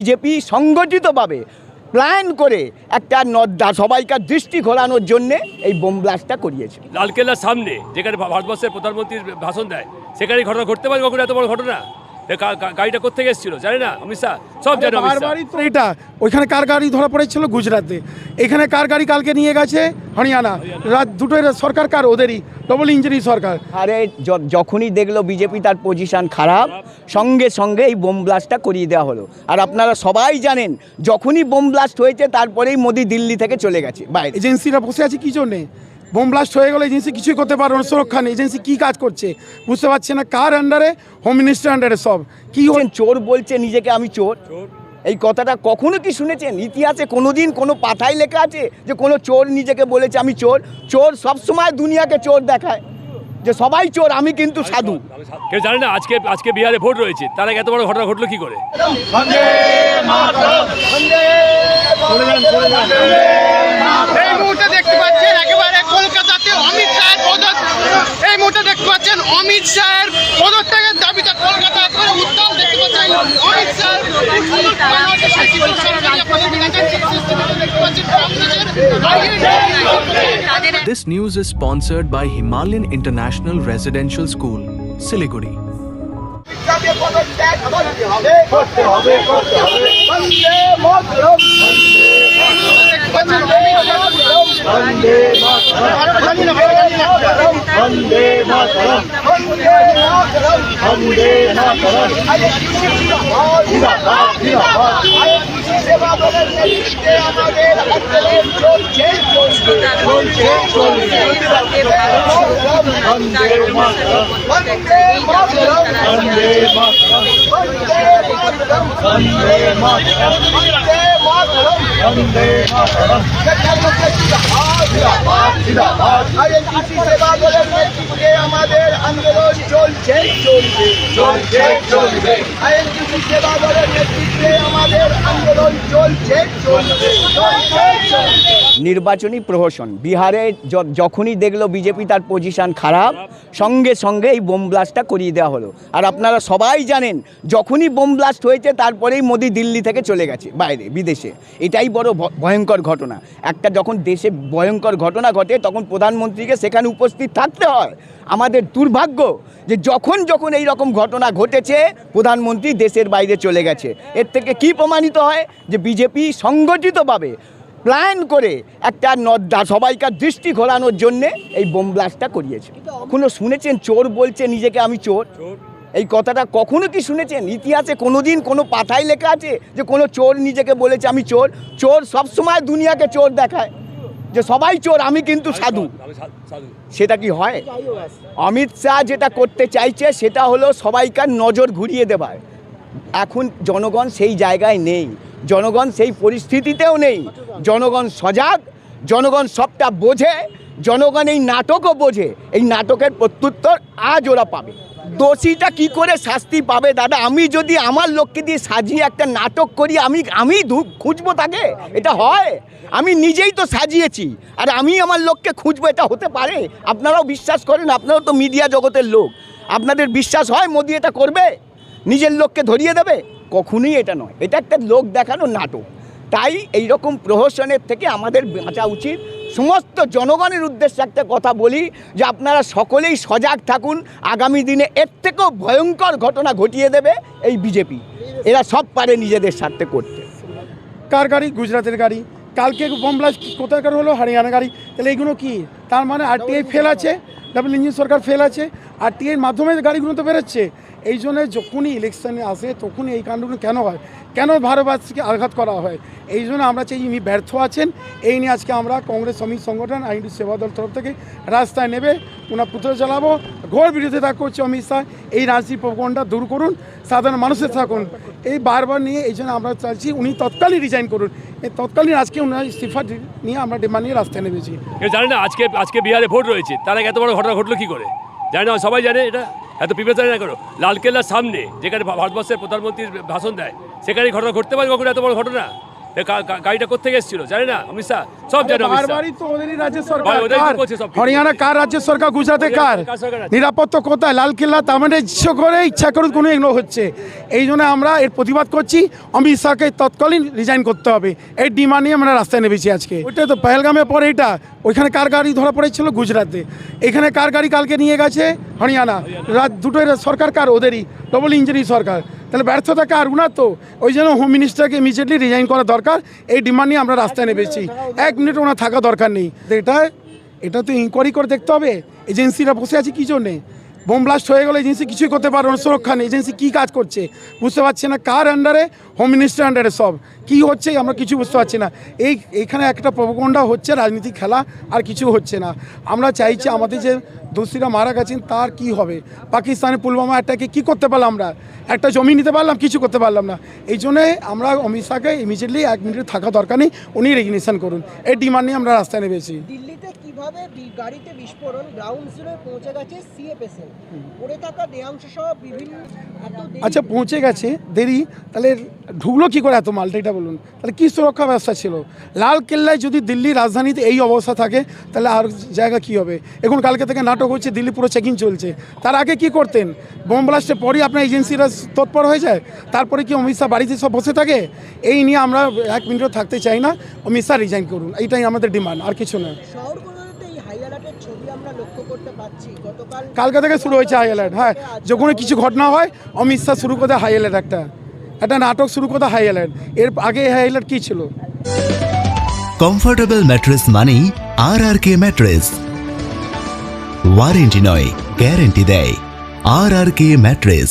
BJP সংগঠিতভাবে plan করে একটা নদ্দা সবাইকার দৃষ্টি ঘোরানোর জন্য এই বোম ব্লাস্টটা করিয়েছে। লালকেল্লার সামনে, যেখানে ভারতবর্ষের প্রধানমন্ত্রীর ভাষণ দেয় সেখানে ঘটনা ঘটতে পারে কখনো এত বড় ঘটনা? গাড়িটা কোথেকে এসেছিল? জানি না। অমিত শাহ সব জানে অমিত বারবারই তো এটা। ওইখানে কার গাড়ি ধরা পড়েছিল? গুজরাটে এখানে কার গাড়ি কালকে নিয়ে গেছে? হরিয়ানা। রাত দুটোই সরকার কার? ওদেরই। ডবল ইঞ্জিনি সরকার। আরে যখনই দেখল বিজেপি তার পজিশন খারাপ সঙ্গে সঙ্গে এই বোম ব্লাস্টটা করিয়ে দেওয়া হলো। আর আপনারা সবাই জানেন যখনই বোম ব্লাস্ট হয়েছে তারপরেই মোদি দিল্লি থেকে চলে গেছে বাইরে। এজেন্সিরা বসে আছে কি জন্যে? বোম ব্লাস্ট হয়ে গেলে এজেন্সি কিছুই করতে পারবে না সুরক্ষা নেই। এজেন্সি কী কাজ করছে? বুঝতে পারছে না কার আন্ডারে হোম মিনিস্টার আন্ডারে সব। কি হচ্ছে চোর বলছে নিজেকে আমি চোর। এই কথাটা কখনো কি শুনেছেন? ইতিহাসে কোনোদিন কোনো পাতায় লেখা আছে যে কোনো চোর নিজেকে বলেছে আমি চোর। চোর সবসময় দুনিয়াকে চোর দেখায় যে সবাই চোর আমি কিন্তু সাধু। কেউ জানে না আজকে আজকে বিহারে ভোট রয়েছে। তার আগে এত বড় ঘটনা ঘটলো কি করে? অমিত শাহের পদত্যাগের দাবিতে কলকাতা একেবারে উত্তাল দেখতে পাচ্ছেন অমিত শাহের সেই চিত্র সরাসরি আপনাদের দেখাচ্ছেন দেখতে পাচ্ছেন কংগ্রেসের This news is sponsored by Himalayan International Residential School, Siliguri. Vande Mataram Vande Mataram Vande Mataram जिंदाबाद जिंदाबाद वंदे मातरम वंदे वंदे দেখতে পাচ্ছেন অমিত আমাদের আন্দোলন চলছে, চলবে। চলছে, চলবে। আইএনটিসি সেবা দলের নেতৃত্বে আমাদের আন্দোলন চলছে, চলবে। নির্বাচনী প্রহসন। বিহারে যখনই দেখল বিজেপি তার পজিশন খারাপ, সঙ্গে সঙ্গে এই বোম ব্লাস্টটা করিয়ে দেওয়া হলো। আর আপনারা সবাই জানেন, যখনই বোম ব্লাস্ট হয়েছে, তারপরেই মোদি দিল্লি থেকে চলে গেছে, বাইরে, বিদেশে। এটাই বড় ভয়ঙ্কর ঘটনা। একটা যখন দেশে ভয়ঙ্কর ঘটনা ঘটে, তখন প্রধানমন্ত্রীকে সেখানে উপস্থিত থাকতে হয়। আমাদের দুর্ভাগ্য যে যখন যখন এই রকম ঘটনা ঘটেছে, প্রধানমন্ত্রী দেশের বাইরে চলে গেছে। এর থেকে কি প্রমাণিত হয়? যে বিজেপি সংগঠিতভাবে প্ল্যান করে একটা নদ্দা সবাইকার দৃষ্টি ঘোরানোর জন্যে এই বোম ব্লাস্টটা করিয়েছে। কখনো শুনেছেন চোর বলছে নিজেকে আমি চোর? এই কথাটা কখনো কি শুনেছেন? ইতিহাসে কোনোদিন কোনো পাতায় লেখা আছে যে কোনো চোর নিজেকে বলেছে আমি চোর? চোর সবসময় দুনিয়াকে চোর দেখায়। যে সবাই চোর আমি কিন্তু সাধু। সেটা কি হয়? অমিত শাহ যেটা করতে চাইছে সেটা হলো সবাইকার নজর ঘুরিয়ে দেবার। এখন জনগণ সেই জায়গায় নেই। জনগণ সেই পরিস্থিতিতেও নেই। জনগণ সজাগ, জনগণ সবটা বোঝে, জনগণ এই নাটকও বোঝে। এই নাটকের প্রত্যুত্তর আজ ওরা পাবে। দোষীটা কি করে শাস্তি পাবে দাদা? আমি যদি আমার লোককে দিয়ে সাজিয়ে একটা নাটক করি, আমি আমি খুঁজবো তাকে? এটা হয়। আমি নিজেই তো সাজিয়েছি। আর আমি আমার লোককে খুঁজবো, এটা হতে পারে? আপনারাও বিশ্বাস করেন, আপনারাও তো মিডিয়া জগতের লোক। আপনাদের বিশ্বাস হয় মোদি এটা করবে? নিজের লোককে ধরিয়ে দেবে? কখনোই এটা নয়। এটা একটা লোক দেখানো নাটক। তাই এই রকম প্রহসনের থেকে আমাদের বাঁচা উচিত। সমস্ত জনগণের উদ্দেশ্যে একটা কথা বলি যে আপনারা সকলেই সজাগ থাকুন। আগামী দিনে এর থেকেও ভয়ঙ্কর ঘটনা ঘটিয়ে দেবে এই বিজেপি। এরা সব পারে নিজেদের স্বার্থে করতে। কার গাড়ি? গুজরাটের গাড়ি। কালকে বোম ব্লাস্ট কোথাকার হলো? হরিয়ানা গাড়ি। তাহলে এইগুলো কি? তার মানে আরটিআই ফেল আছে ডাবল ইঞ্জিন সরকার ফেল আছে আরটিআইয়ের মাধ্যমে গাড়িগুলো তো বেরোচ্ছে। এই জন্য যখনই ইলেকশনে আসে, তখনই এই কাণ্ডগুলো কেন হয়? কেন ভারতবাসীকে আঘাত করা হয়? এই জন্য আমরা চাই ইনি ব্যর্থ আছেন। এই নিয়ে আজকে আমরা কংগ্রেস শ্রমিক সংগঠন আইন সেবা দল তরফ থেকে রাস্তায় নেবে ওনার পুত্র চালাবো ঘোর বিরোধিতা করছে অমিত শাহ। এই রাজনীতি প্রকরণটা দূর করুন, সাধারণ মানুষের থাকুন। এই বারবার নিয়ে এই জন্য আমরা চাইছি উনি তৎকালীন রিজাইন করুন। এই তৎকালীন আজকে উনার ইস্তিফা নিয়ে আমরা ডিমান্ড নিয়ে রাস্তায় নেমেছি। জানে না, আজকে আজকে বিহারে ভোট রয়েছে। তার এত বড় ঘটনা ঘটলো কী করে? জানে না, সবাই জানে এটা? এত বিবেচনা না করো। লালকেল্লার সামনে, যেখানে ভারতবর্ষের প্রধানমন্ত্রীর ভাষণ দেয় সেখানে ঘটনা ঘটতে পারে কখনো এত বড় ঘটনা? গাড়িটা কোথেকে এসেছিল? জানে না। অমিত শাহ সব জানে বারবারই তো ওদেরই রাজ্য সরকার তো। হরিয়ানা কার রাজ্য সরকার? গুজরাটে কার? নিরাপত্তা কোথায়? লালকেল্লা? তার মানে ইচ্ছা করে ইচ্ছা করে কোনো এগুলো হচ্ছে। এই জন্য আমরা এর প্রতিবাদ করছি। অমিত শাহকে তৎকালীন রিজাইন করতে হবে। এই ডিমান্ড নিয়ে আমরা রাস্তায় নেমেছি আজকে। ওইটাই তো পেহেলগামের পরে এটা। ওইখানে কার গাড়ি ধরা পড়েছিল? গুজরাটে। এখানে কার গাড়ি কালকে নিয়ে গেছে? হরিয়ানা। রাত দুটোই সরকার কার? ওদেরই। ডবল ইঞ্জিনি সরকার। তাহলে ব্যর্থতা কার? উনার তো। ওই জন্য হোম মিনিস্টারকে ইমিডিয়েটলি রিজাইন করা দরকার। এই ডিমান্ড নিয়ে আমরা রাস্তায় নেমেছি। এক মিনিট ওনার থাকা দরকার নেই। এটা এটা তো ইনকোয়ারি করে দেখতে হবে। এজেন্সিরা বসে আছে কী জন্যে? বোম ব্লাস্ট হয়ে গেলে এজেন্সি কিছুই করতে পারবে না, সুরক্ষা নেই। এজেন্সি কী কাজ করছে? বুঝতে পারছি না কার আন্ডারে হোম মিনিস্টার আন্ডারে সব। কী হচ্ছে আমরা কিছু বুঝতে পারছি না। এই এইখানে একটা প্রবকণ্ডা হচ্ছে রাজনীতি খেলা আর কিছু হচ্ছে না। আমরা চাইছি আমাদের যে দোষীরা মারা গেছেন তার কি হবে? পাকিস্তানে পুলওয়ামা অ্যাটাকে কী করতে পারলাম আমরা? একটা জমি নিতে পারলাম কিছু করতে পারলাম না। এই জন্যে আমরা অমিত শাহকে ইমিডিয়েটলি এক মিনিট থাকা দরকার নেই উনি রেজিগনেশন করুন। এই ডিমান্ড নিয়ে আমরা রাস্তায় নেমেছি। দিল্লিতে কীভাবে গাড়িতে বিস্ফোরণ গ্রাউন্ড জিরোয় পৌঁছে গেছে সিএফএসএল পড়ে থাকা দেহাংশ সহ বিভিন্ন আচ্ছা পৌঁছে গেছে দেরি তাহলে ঢুকলো কী করে এত মালটা? এটা বলুন। তাহলে কী সুরক্ষা ব্যবস্থা ছিল? লাল কেল্লায় যদি দিল্লি রাজধানীতে এই অবস্থা থাকে তাহলে আর জায়গা কী হবে? এখন কালকে থেকে নাটক হচ্ছে দিল্লি পুরো চেকিং চলছে। তার আগে কি করতেন? বোম ব্লাস্টের পরই আপনার এজেন্সিরা তৎপর হয়ে যায়? তারপরে কি অমিত শাহ বাড়িতে সব বসে থাকে? এই নিয়ে আমরা এক মিনিটও থাকতে চাই না। অমিত শাহ রিজাইন করুন। এইটাই আমাদের ডিমান্ড আর কিছু না। শহরগুলোতে এই হাই অ্যালার্টের ছবি আমরা লক্ষ্য করতে পাচ্ছি। গতকাল কালকে থেকে শুরু হয়েছে হাই অ্যালার্ট হ্যাঁ। যখন কিছু ঘটনা হয় অমিত শাহ শুরু করতে হাই অ্যালার্ট একটা। একটা নাটক শুরু করতে হাই অ্যালার্ট এর আগে হাই অ্যালার্ট কী ছিল? কমফোর্টেবল ম্যাট্রেস মানেই আর আর কে ম্যাট্রেস ওয়ারেন্টি নয় গ্যারেন্টি দেয় আর আর কে ম্যাট্রেস